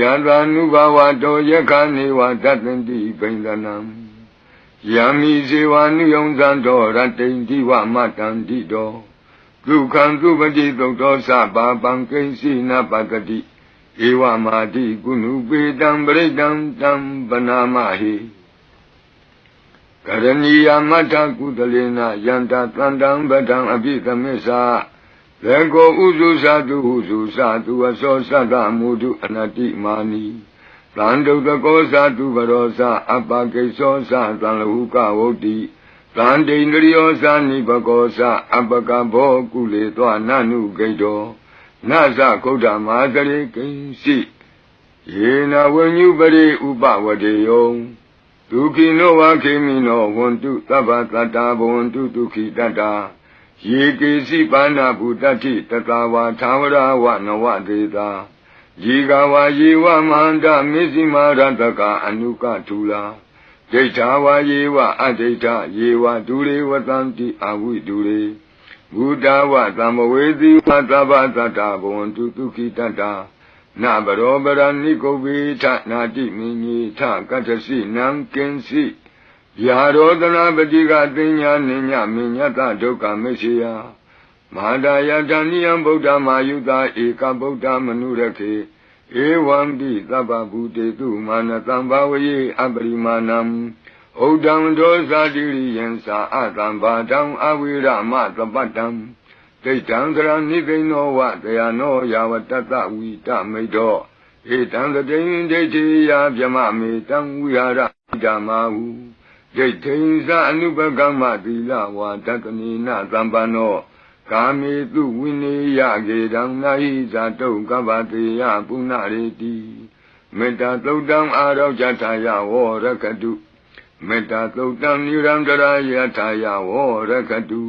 ယသာနုဘဝတောယခနေဝတတ္တန္တိပိန္ဒနံယမိဇေဝနုယုံဇံတော်ရတ္တိန်ဒီဝမတံတိတောဒုက္ခံသုပတိသုတ်တော်သဘာပံကိဉ္စီနပတတိဧဝမာတိကုဏုပေတံပရိတံတံပနာမဟိကရဏီယမတ္ထကုသလေနယန္တသန္တံပဒံအပိသမစ္ဆာ လေကိုဥစုသတုဟုစုသတုအစောသတ္တမုဒုအနတိမာနီသံဒုတကောသတုဘရောသအပကိသောသသံလဟုကဝုတ်တိသံဒိန္ဒရိယောသနိဘကောသအပကဘောကုလေသောနနုဂိတောနသကုဋ္ဌမာသရေကိဉ္စီယေနဝဉ္ညုပရိဥပဝတေယောဒုခိနောဝခေမိနောဝန္တုသဗ္ဗတတ္တာဘဝန္တုဒုခိတတ္တာ ယေကေစီပါဏဗုတ္တိတတဝါသာဝရဝနဝဒေတာယေကဝါယေဝမန္တမေဇိမာရတကအနုကထူလာဒိဋ္ဌာဝါယေဝအဒိဋ္ဌယေဝဒူရေဝတံတိအဝိဒူရေဘုဒ္ဓဝသံမဝေတိဝသဗ္ဗတတ္တဘဝန္တုဒုခိတတ္တာနဘရောပရဏိကုဗေထနာတိမိညေထကတ္ထစီနံကင်စီ ယာရောတနာပတိကတင်ညာနိညာမိညတဒုက္ခမရှိယမဟာဒယတဏိယံဗုဒ္ဓမာယုတာဧကဗုဒ္ဓမနုရခေဧဝံတိသဗ္ဗဗုတေတုမာနတံဘာဝယေအပရိမာဏံဩဒံဒောဇာတိရိယံသာအတံဘာတံအဝိရမသပတ္တံဒိဋ္ဌံကရဏိသိဏောဝတယနောယာဝတတဝိတမိတ်တော်ဧတံတတိန်ဒိဋ္ဌိယဗျမမေတံဝိဟာရဓမ္မာဟု ဒိဋ္ဌိဉ္စအနုပကမ္မသီလဝါဒကနိနသံပန္နောကာမေတုဝိနေယကေတံနာဟိဇာတုကပ္ပတေယပုဏ္ဏရေတိမေတ္တာသုတ်တံအာရောဇထာယဝရကတုမေတ္တာသုတ်တံနိရန္တရာယထာယဝရကတု